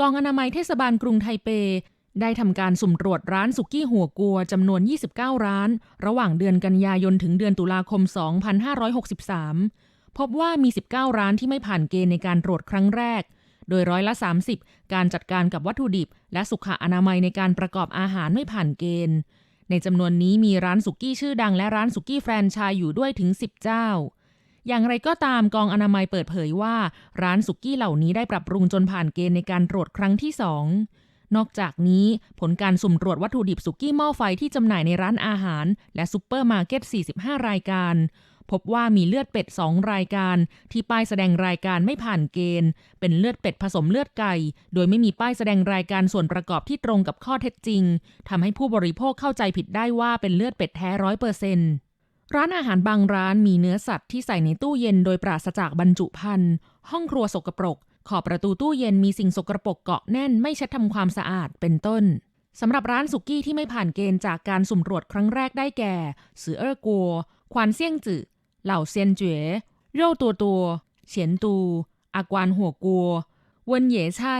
กองอนามัยเทศบาลกรุงไทเป ได้ทำการสุ่มตรวจร้านสุกี้หัวกัวจำนวน 29 ร้าน ระหว่างเดือนกันยายนถึงเดือนตุลาคม 2563 พบว่ามี 19 ร้านที่ไม่ผ่านเกณฑ์ในการตรวจครั้งแรก โดยร้อยละ 30 การจัดการกับวัตถุดิบ และสุขอนามัยในการประกอบอาหารไม่ผ่านเกณฑ์ ในจำนวนนี้มีร้านสุกี้ชื่อดังและร้านสุกี้แฟรนไชส์อยู่ด้วยถึง 10 เจ้า อย่างไรก็ตามกองอนามัยเปิดเผยว่า ร้านสุกี้เหล่านี้ได้ปรับปรุงจนผ่านเกณฑ์ในการตรวจครั้งที่2นอกจากนี้ผลการสุ่มตรวจวัตถุดิบสุกี้หม้อไฟที่จำหน่ายในร้านอาหาร และซุปเปอร์มาร์เก็ต 45 รายการ พบว่ามีเลือดเป็ด 2 รายการ ที่ป้ายแสดงรายการไม่ผ่านเกณฑ์ เป็นเลือดเป็ดผสมเลือดไก่ โดยไม่มีป้ายแสดงรายการส่วนประกอบที่ตรงกับข้อเท็จจริงทำให้ผู้บริโภคเข้าใจผิดได้ว่าเป็นเลือดเป็ดแท้ร้อยเปอร์เซ็นต์ ร้านอาหารบางร้านมีเนื้อสัตว์ที่ใส่ในตู้เย็นโดยปราศจากบรรจุภัณฑ์ ห้องครัวสกปรก ขอบประตูตู้เย็นมีสิ่งสกปรกเกาะแน่นไม่เช็ดทำความสะอาดเป็นต้นสำหรับร้านสุกี้ที่ไม่ผ่านเกณฑ์จากการสุ่มตรวจครั้งแรกได้แก่สือเอ้อกัว ควานเซี่ยงจือเหล่าเซียนเจ๋อโร่ตัวตัว เฉียนตู อากวานหัวกัว เวินเหย่ไช่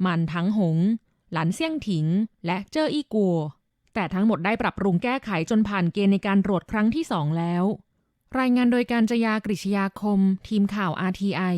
หมันทั้งหง หลันเซี่ยงถิง และเจ้ออี้กัว แต่ทั้งหมดได้ปรับปรุงแก้ไขจนผ่านเกณฑ์ในการตรวจครั้งที่สองแล้ว รายงานโดยการจยากริชยาคม ทีมข่าว RTI